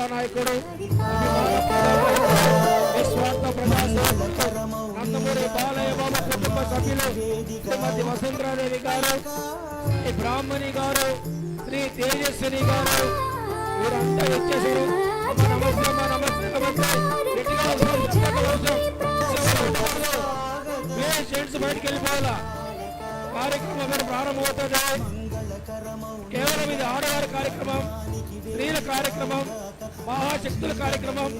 యువత నాయకుడు. నిస్వార్థ నందమూరి బాలయ్య బాబు కుటుంబ సభ్యులు శ్రీమతి వసుంధరాదేవి గారు శ్రీ బ్రాహ్మణి గారు శ్రీ తేజస్విని గారు వీరంతా వచ్చేసారు. నమస్తే నమస్తే నమస్తే. బయటికి వెళ్ళిపోవాలా? కార్యక్రమం ఇక్కడ ప్రారంభమవుతుంది. కేవలం ఇది ఆడవారి కార్యక్రమం స్త్రీల కార్యక్రమం మహాశక్తుల కార్యక్రమం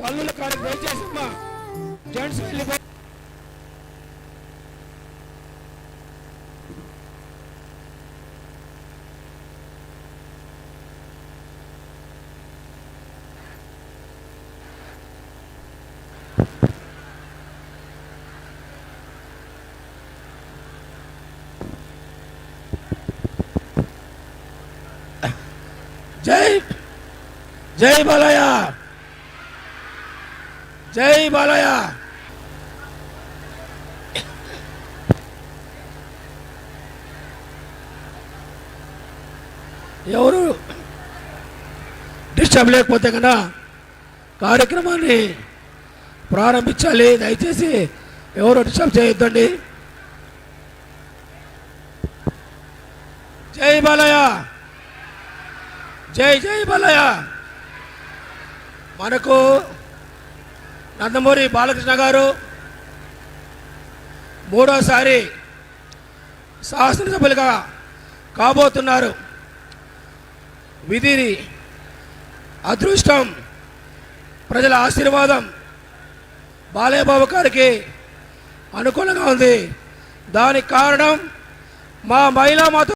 తల్లుల కార్యక్రమం దయచేసి జెంట్స్ వెళ్ళిపోయి జై జై బాలయ్య! జై బాలయ్య! ఎవరు డిస్టర్బ్ లేకపోతే కన్నా కార్యక్రమాన్ని ప్రారంభించాలి. దయచేసి ఎవరు డిస్టర్బ్ చేయొద్దండి. జై బాలయ్య! జై జై బాలయ్య! మనకు నందమూరి బాలకృష్ణ గారు మూడోసారి శాసనసభ్యులుగా కాబోతున్నారు. విధిని అదృష్టం ప్రజల ఆశీర్వాదం బాలయ్యబాబు గారికి అనుకూలంగా ఉంది. దానికి కారణం మా మహిళా మాత